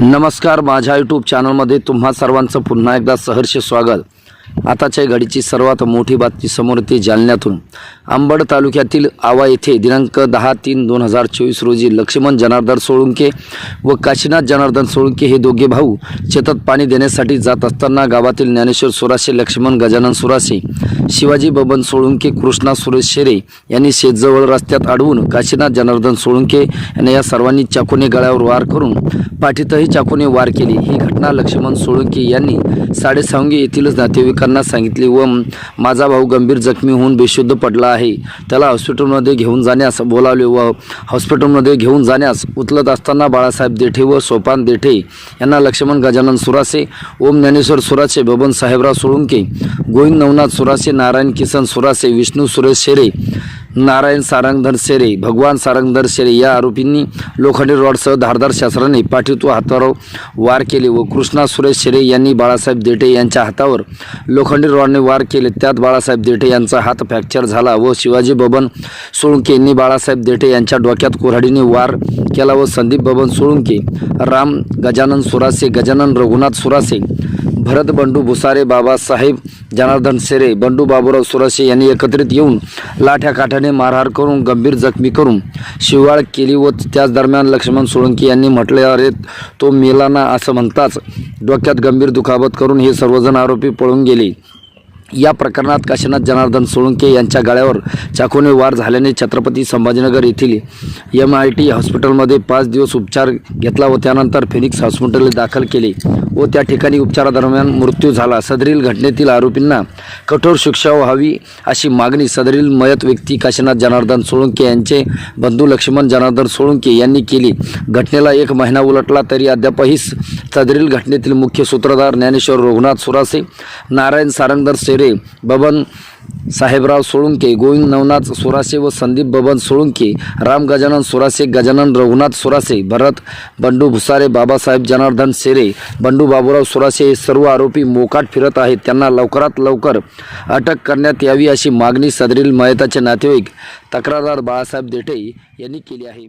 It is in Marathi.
नमस्कार माझ्या यूट्यूब चॅनलमध्ये तुम्हा सर्वांचं पुन्हा एकदा सहर्ष स्वागत. आताच्या घडीची सर्वात मोठी बातमी समोर येते जालन्यातून. अंबड तालुक्यातील आवा येथे दिनांक दहा तीन दोन हजार चोवीस रोजी लक्ष्मण जनार्दन सोळुंके व काशीनाथ जनार्दन सोळुंके हे दोघे भाऊ शेतात पाणी देण्यासाठी जात असताना गावातील ज्ञानेश्वर सुराशे लक्ष्मण गजानन सुराशे शिवाजी बबन सोळुंके कृष्णा सुरेश शेरे यांनी शेतजवळ रस्त्यात अडवून काशीनाथ जनार्दन सोळुंके यांनी या सर्वांनी चाकूने गळ्यावर वार करून पाठीतही चाकूने वार केली. ही घटना लक्ष्मण सोळुंके यांनी साडेसावंगी येथीलच नातेवाईकांना सांगितली व माझा भाऊ गंभीर जखमी होऊन बेशुद्ध पडला आहे. त्याला हॉस्पिटलमध्ये घेऊन जाण्यास बोलावले व हॉस्पिटलमध्ये घेऊन जाण्यास उचलत असताना बाळासाहेब देठे व सोपान देठे यांना लक्ष्मण गजानन सुरासे ओम ज्ञानेश्वर सुरासे बबन साहेबराव सोळुंके गोविंद नवनाथ सुरासे नारायण किसन सुरासे विष्णू सुरेश शेरे नारायण सारंगधर शेरे भगवान सारंगधर शेरे या आरोपींनी लोखंडी रॉडसह धारदार शस्त्राने पाठीत हातावर वार केले व कृष्णा सुरेश शेरे यांनी बाळासाहेब देठे यांच्या हातावर लोखंडी रॉडने वार केले. त्यात बाळासाहेब देठे यांचा हात फ्रॅक्चर झाला व शिवाजी बबन सोळुंके यांनी बाळासाहेब देठे यांच्या डोक्यात कोऱ्हाडीने वार केला व संदीप बबन सोळुंके राम गजानन सुरासे गजानन रघुनाथ सुरासे भरत बंडू भुसारे बाबासाहेब जनार्दन सेरे बंडू बाबूराव सुराशे यांनी एकत्रित येऊन लाठ्या काठ्याने मारहार करून गंभीर जखमी करून शिवाळ केली व त्याच दरम्यान लक्ष्मण सोळंकी यांनी म्हटले अरे तो मेला ना असं म्हणताच डोक्यात गंभीर दुखापत करून हे सर्वजण आरोपी पळून गेले. या प्रकरणात काशीनाथ जनार्दन सोळंके यांच्या गळ्यावर चाकूने वार झाल्याने छत्रपती संभाजीनगर येथील एम आय टी हॉस्पिटलमध्ये पाच दिवस उपचार घेतला व त्यानंतर फिनिक्स हॉस्पिटलला दाखल केले. व त्या ठिकाणी उपचारादरम्यान मृत्यू झाला. सदरील घटनेतील आरोपींना कठोर शिक्षा व्हावी अशी मागणी सदरील मयत व्यक्ती काशीनाथ जनार्दन सोळंके यांचे बंधू लक्ष्मण जनार्दन सोळंके यांनी केली. घटनेला एक महिना उलटला तरी अद्यापही सदरील घटनेतील मुख्य सूत्रधार ज्ञानेश्वर रघुनाथ सुरासे नारायण सारंगधर शेरे बबन साहेबराव सोळुंके गोविंद नवनाथ सुरासे व संदीप बबन सोळुंके राम गजानन सुरासे गजानन रघुनाथ सुरासे भरत बंडू भुसारे बाबासाहेब जनार्दन सेरे बंडू बाबूराव सुरासे हे सर्व आरोपी मोकाट फिरत आहेत. त्यांना लवकरात लवकर अटक करण्यात यावी अशी मागणी सदरील मयताचे नातेवाईक तक्रारदार बाळासाहेब देठे यांनी केली आहे.